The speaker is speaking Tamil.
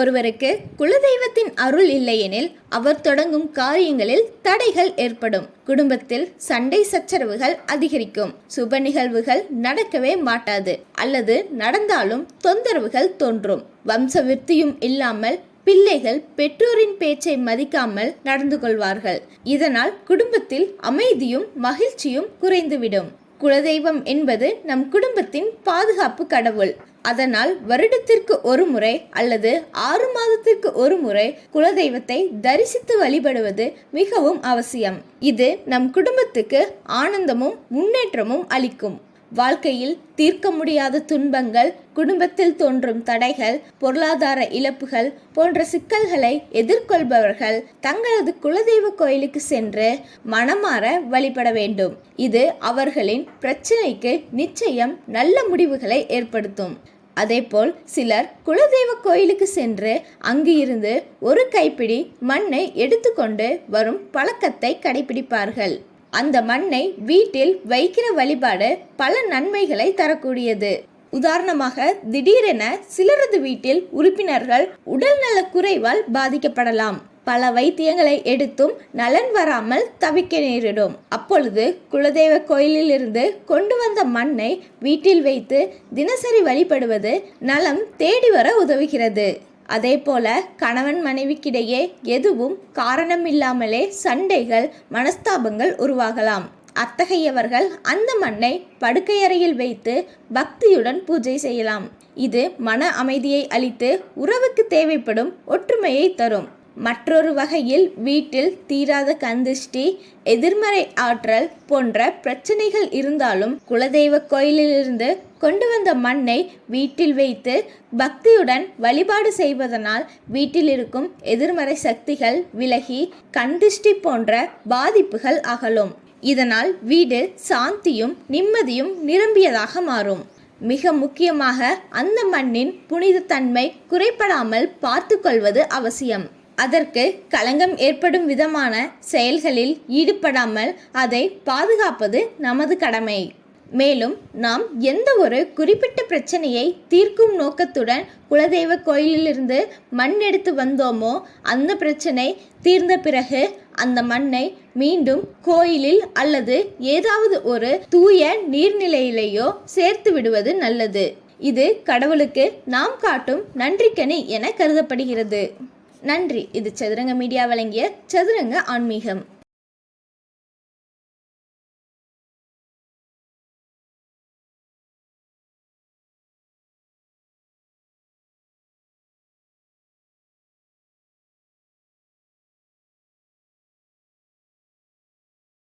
ஒருவருக்கு குலதெய்வத்தின் அருள் இல்லையெனில் அவர் தொடங்கும் காரியங்களில் தடைகள் ஏற்படும். குடும்பத்தில் சண்டை சச்சரவுகள் அதிகரிக்கும். சுப நிகழ்வுகள் நடக்கவே மாட்டாது. அல்லது நடந்தாலும் தொந்தரவுகள் தோன்றும். வம்ச விருத்தியும் இல்லாமல் பிள்ளைகள் பெற்றோரின் பேச்சை மதிக்காமல் நடந்து கொள்வார்கள். இதனால் குடும்பத்தில் அமைதியும் மகிழ்ச்சியும் குறைந்துவிடும். குலதெய்வம் என்பது நம் குடும்பத்தின் பாதுகாப்பு கடவுள். அதனால் வருடத்திற்கு ஒரு முறை அல்லது ஆறு மாதத்திற்கு ஒரு முறை குலதெய்வத்தை தரிசித்து வழிபடுவது மிகவும் அவசியம். இது நம் குடும்பத்துக்கு ஆனந்தமும் முன்னேற்றமும் அளிக்கும். வாழ்க்கையில் தீர்க்க முடியாத துன்பங்கள் குடும்பத்தில் தோன்றும் தடைகள் பொருளாதார இழப்புகள் போன்ற சிக்கல்களை எதிர்கொள்பவர்கள் தங்களது குலதெய்வ கோயிலுக்கு சென்று மனமாற வழிபட வேண்டும். இது அவர்களின் பிரச்சனைக்கு நிச்சயம் நல்ல முடிவுகளை ஏற்படுத்தும். அதேபோல் சிலர் குலதெய்வ கோயிலுக்கு சென்று அங்கு இருந்து ஒரு கைப்பிடி மண்ணை எடுத்துக்கொண்டு வரும் பழக்கத்தை கடைபிடிப்பார்கள் அந்த மண்ணை வீட்டில் வைக்கிற வழிபாடு பல நன்மைகளை தரக்கூடியது. உதாரணமாக திடீரென சிலரது வீட்டில் உறுப்பினர்கள் உடல்நல குறைவால் பாதிக்கப்படலாம். பல வைத்தியங்களை எடுத்தும் நலன் வராமல் தவிக்க நேரிடும். அப்பொழுது குலதெய்வ கோயிலிலிருந்து கொண்டு வந்த மண்ணை வீட்டில் வைத்து தினசரி வழிபடுவது நலம் தேடி வர உதவுகிறது. அதே போல கணவன் மனைவிக்கிடையே எதுவும் காரணமில்லாமலே சண்டைகள் மனஸ்தாபங்கள் உருவாகலாம். அத்தகையவர்கள் அந்த மண்ணை படுக்கையறையில் வைத்து பக்தியுடன் பூஜை செய்யலாம். இது மன அமைதியை அளித்து உறவுக்கு தேவைப்படும் ஒற்றுமையை தரும். மற்றொரு வகையில் வீட்டில் தீராத கந்திஷ்டி எதிர்மறை ஆற்றல் போன்ற பிரச்சனைகள் இருந்தாலும் குலதெய்வ கோயிலிலிருந்து கொண்டு வந்த மண்ணை வீட்டில் வைத்து பக்தியுடன் வழிபாடு செய்வதனால் வீட்டில் இருக்கும் எதிர்மறை சக்திகள் விலகி கந்திஷ்டி போன்ற பாதிப்புகள் அகலும். இதனால் வீடு சாந்தியும் நிம்மதியும் நிரம்பியதாக மாறும். மிக முக்கியமாக அந்த மண்ணின் புனிதத்தன்மை குறைபடாமல் பார்த்து கொள்வது அவசியம். அதற்கு களங்கம் ஏற்படும் விதமான செயல்களில் ஈடுபடாமல் அதை பாதுகாப்பது நமது கடமை. மேலும் நாம் எந்த ஒரு குறிப்பிட்ட பிரச்சனையை தீர்க்கும் நோக்கத்துடன் குலதெய்வ கோயிலிலிருந்து மண் எடுத்து வந்தோமோ அந்த பிரச்சனை தீர்ந்த பிறகு அந்த மண்ணை மீண்டும் கோயிலில் அல்லது ஏதாவது ஒரு தூய நீர்நிலையிலேயோ சேர்த்து விடுவது நல்லது. இது கடவுளுக்கு நாம் காட்டும் நன்றிக்கனி என கருதப்படுகிறது. நன்றி. இது சதுரங்க மீடியா வழங்கிய சதுரங்க ஆன்மீகம்.